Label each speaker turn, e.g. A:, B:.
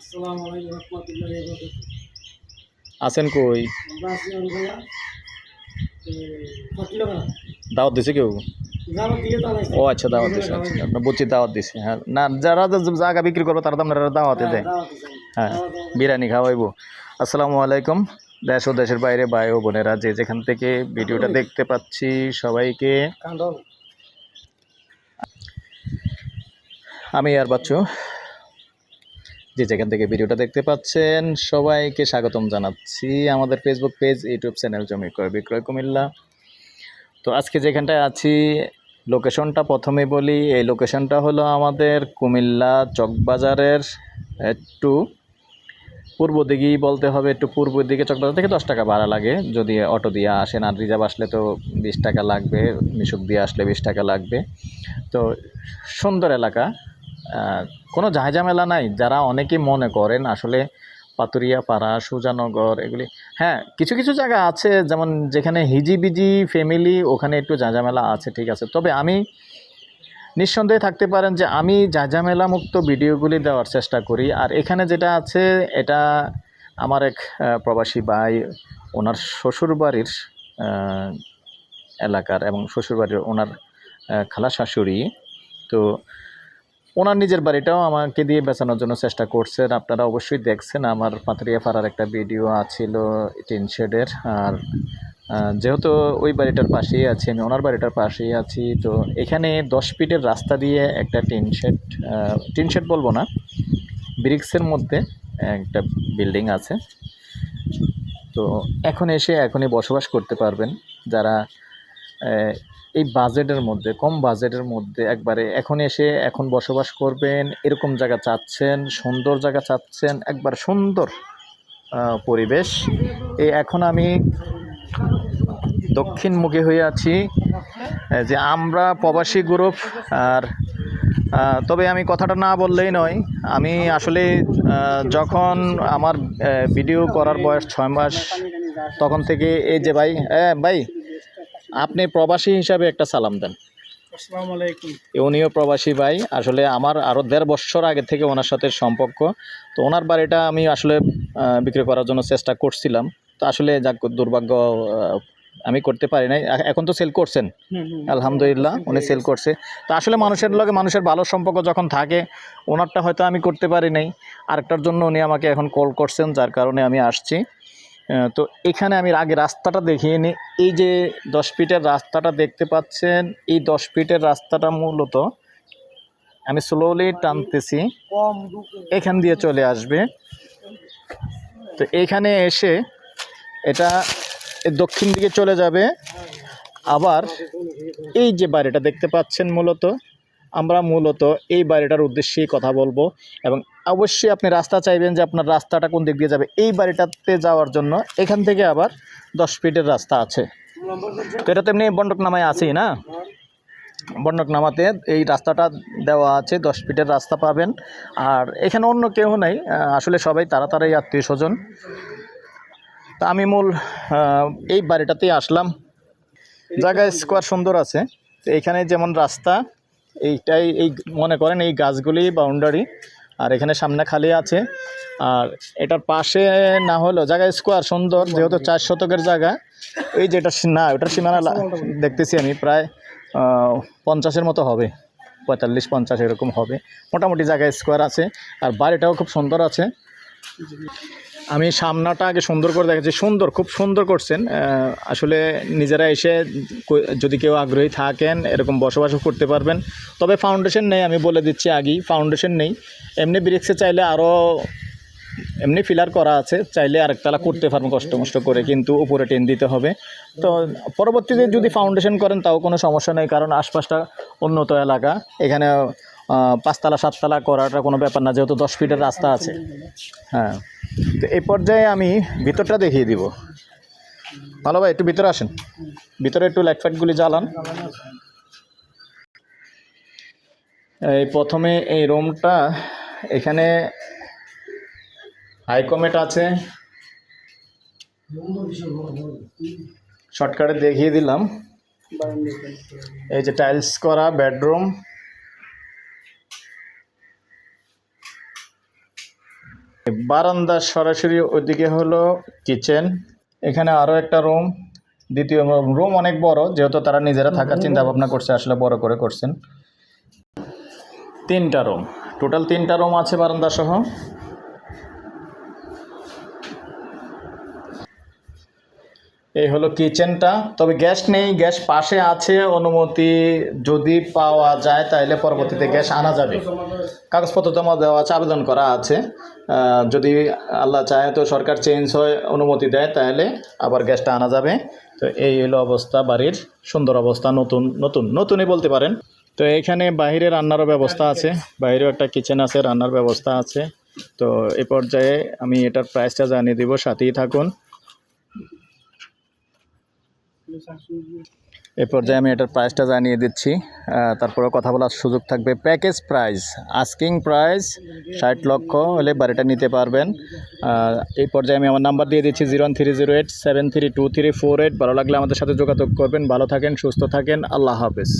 A: আসসালামু আলাইকুম রহমতুল্লাহি ওয়া বারাকাতুহু।
B: আছেন কই?
A: আমরা আছি
B: দাওয়াত দিছে কেউ? ও আচ্ছা দাওয়াত দিছে আচ্ছা। বুঝছি দাওয়াত দিছে হ্যাঁ। না যারা জায়গা বিক্রি করব তারা তো আপনারা দাওয়াতে দেয়। হ্যাঁ বিরিয়ানি খাওয়াইবো। আসসালামু আলাইকুম। দেশ ও দেশের বাইরে ভাই ও বোনেরা যে যেখান থেকে ভিডিওটা দেখতে পাচ্ছি সবাইকে। আমি আর বাচ্চু যে যেখান থেকে ভিডিওটা দেখতে পাচ্ছেন, সবাইকে স্বাগতম জানাচ্ছি আমাদের ফেসবুক পেজ ইউটিউব চ্যানেল জমি ক্রয় বিক্রয় কুমিল্লা। তো আজকে যেখানটায় আছি লোকেশনটা প্রথমে বলি, এই লোকেশনটা হলো আমাদের কুমিল্লা চকবাজারের একটু পূর্ব দিকেই বলতে হবে, একটু পূর্ব দিকে চকবাজার থেকে দশ টাকা ভাড়া লাগে। যদি অটো দিয়ে আসেন, আর রিজার্ভ আসলে তো বিশ টাকা লাগবে, মিশুক দিয়ে আসলে বিশ টাকা লাগবে। তো সুন্দর এলাকা কোনো ঝামেলা নাই। যারা অনেকেই মনে করেন আসলে পাতুরিয়া পাড়া, সুজানগর এগুলি। হ্যাঁ কিছু কিছু জায়গা আছে, যেমন যেখানে হিজিবিজি ফ্যামিলি, ওখানে একটু ঝাঁঝামেলা আছে, ঠিক আছে। তবে আমি নিঃসন্দেহে থাকতে পারেন যে আমি ঝাঁঝামেলা মুক্ত ভিডিওগুলি দেওয়ার চেষ্টা করি। আর এখানে যেটা আছে, এটা আমার এক প্রবাসী ভাই, ওনার শ্বশুরবাড়ির এলাকার এবং শ্বশুরবাড়ির ওনার খালা শাশুড়ি তো ওনার নিজের বাড়িটাও আমাকে দিয়ে বেচানোর জন্য চেষ্টা করছেন। আপনারা অবশ্যই দেখছেন আমার পাথরিয়া পাড়ার একটা ভিডিও আছিল টিন শেডের। আর যেহেতু ওই বাড়িটার পাশেই আছি, আমি ওনার বাড়িটার পাশেই আছি, তো এখানে দশ ফিটের রাস্তা দিয়ে একটা টিন শেড টিন শেড বলব না, ব্রিক্সের মধ্যে একটা বিল্ডিং আছে। তো এখন এসে এখনই বসবাস করতে পারবেন। যারা এই বাজেটের মধ্যে, কম বাজেটের মধ্যে একবারে এখন এসে এখন বসবাস করবেন, এরকম জায়গা চাচ্ছেন, সুন্দর জায়গা চাচ্ছেন, একবার সুন্দর পরিবেশ। এই এখন আমি দক্ষিণমুখী হয়ে আছি যে আমরা প্রবাসী গ্রুপ, আর তবে আমি কথাটা না বললেই নয়, আমি আসলে যখন আমার ভিডিও করার বয়স ছয় মাস, তখন থেকে এই যে ভাই হ্যাঁ ভাই আপনি প্রবাসী হিসাবে একটা সালাম দেন।
A: আসসালামু আলাইকুম।
B: উনিও প্রবাসী ভাই। আসলে আমার আরও দেড় বছর আগে থেকে ওনার সাথে সম্পর্ক। তো ওনার বাড়িটা আমি আসলে বিক্রি করার জন্য চেষ্টা করছিলাম। তো আসলে যাক দুর্ভাগ্য আমি করতে পারি নাই। এখন তো সেল করছেন? আলহামদুলিল্লাহ উনি সেল করছে। তো আসলে মানুষের লগে মানুষের ভালো সম্পর্ক যখন থাকে ওনারটা হয়তো আমি করতে পারি নাই। আরেকটার জন্য উনি আমাকে এখন কল করছেন যার কারণে আমি আসছি। তো এখানে আমি আগে রাস্তাটা দেখিয়ে নিই। এই যে দশ ফিটের রাস্তাটা দেখতে পাচ্ছেন, এই দশ ফিটের রাস্তাটা মূলত আমি স্লোলি টানতেছি। এখান দিয়ে চলে আসবে। তো এখানে এসে এটা দক্ষিণ দিকে চলে যাবে। আবার এই যে বাড়িটা দেখতে পাচ্ছেন মূলত আমরা মূলত এই বাড়িটার উদ্দেশ্যেই কথা বলব এবং অবশ্যই আপনি রাস্তা চাইবেন যে আপনার রাস্তাটা কোন দিক দিয়ে যাবে। এই বাড়িটাতে যাওয়ার জন্য এখান থেকে আবার দশ ফিটের রাস্তা আছে। তো এটা তেমনি বন্ডক নামায় আছেই না? বন্ডক নামাতে এই রাস্তাটা দেওয়া আছে, দশ ফিটের রাস্তা পাবেন। আর এখানে অন্য কেউ নেই, আসলে সবাই তারাই আত্মীয় স্বজন। তা আমি মূল এই বাড়িটাতেই আসলাম। জায়গা স্কোয়ার সুন্দর আছে। তো এইখানে যেমন রাস্তা এইটাই, এই মনে করেন এই গাছগুলি বাউন্ডারি, আর এখানে সামনে খালি আছে। আর এটার পাশে না হলেও জায়গা স্কোয়ার সুন্দর, যেহেতু চার শতকের জায়গা, এই যেটা না ওটার সীমানা দেখতেছি আমি, প্রায় পঞ্চাশের মতো হবে, পঁয়তাল্লিশ, পঞ্চাশ এরকম হবে। মোটামুটি জায়গায় স্কোয়ার আছে, আর বাড়িটাও খুব সুন্দর আছে। আমি সামনাটা আগে সুন্দর করে দেখেছি সুন্দর, খুব সুন্দর করছেন। আসলে নিজেরা এসে যদি কেউ আগ্রহী থাকেন, এরকম বসবাসও করতে পারবেন। তবে ফাউন্ডেশন নেই, আমি বলে দিচ্ছি আগেই ফাউন্ডেশন নেই। এমনি ব্রিক্সে চাইলে আরও এমনি ফিলার করা আছে, চাইলে আরেকতলা করতে পারবেন কষ্ট মষ্ট করে, কিন্তু উপরে টেন দিতে হবে। তো পরবর্তীতে যদি ফাউন্ডেশন করেন, তাও কোনো সমস্যা নেই, কারণ আশপাশটা উন্নত এলাকা। এখানে পাঁচতলা, সাততলা করাটা কোনো ব্যাপার না, যেহেতু দশ ফিটের রাস্তা আছে। হ্যাঁ। তো এই পর্যায়ে আমি ভিতরটা দেখিয়ে দিব। ভালো ভাই, একটু ভিতরে আসেন। ভিতরে একটু লাইট ফাইটগুলি জ্বালান। এই প্রথমে এই রুমটা এখানে হাইকমেট আছে। শর্টকাটে দেখিয়ে দিলাম। এই যে টাইলস করা বেডরুম বারান্দার সরাসরি ওইদিকে হলো কিচেন এখানে আরও একটা রুম দ্বিতীয় রুম অনেক বড় যেহেতু তারা নিজেরা থাকার চিন্তা ভাবনা করছে আসলে বড় করে করছেন। তিনটা রুম টোটাল তিনটা রুম আছে বারান্দা সহ এই হলো কিচেনটা। তবে গ্যাস নেই, গ্যাস পাশে আছে অনুমতি। যদি পাওয়া যায় তাহলে পরবর্তীতে গ্যাস আনা যাবে। কাগজপত্র জমা দেওয়া আছে, আবেদন করা আছে। যদি আল্লাহ চায় তো সরকার চেঞ্জ হয়, অনুমতি দেয় তাহলে আবার গ্যাসটা আনা যাবে। তো এই হলো অবস্থা বাড়ির সুন্দর অবস্থা, নতুন নতুন, নতুনই বলতে পারেন। তো এখানে বাইরে রান্নারও ব্যবস্থা আছে, বাইরেও একটা কিচেন আছে, রান্নার ব্যবস্থা আছে। তো এ পর্যায়ে আমি এটার প্রাইসটা জানিয়ে দিব, সাথেই থাকুন। এ পর্যায়ে আমি এটার প্রাইসটা জানিয়ে দিচ্ছি। তারপরে কথা বলার সুযোগ থাকবে। প্যাকেজ প্রাইস আস্কিং প্রাইস ষাট লক্ষ হলে বাড়িটা নিতে পারবেন। এই পর্যায়ে আমি আমার নাম্বার দিয়ে দিচ্ছি zero three zero eight seven three two three four eight ভালো লাগলে আমাদের সাথে যোগাযোগ করবেন। ভালো থাকেন, সুস্থ থাকেন। আল্লাহ হাফেজ।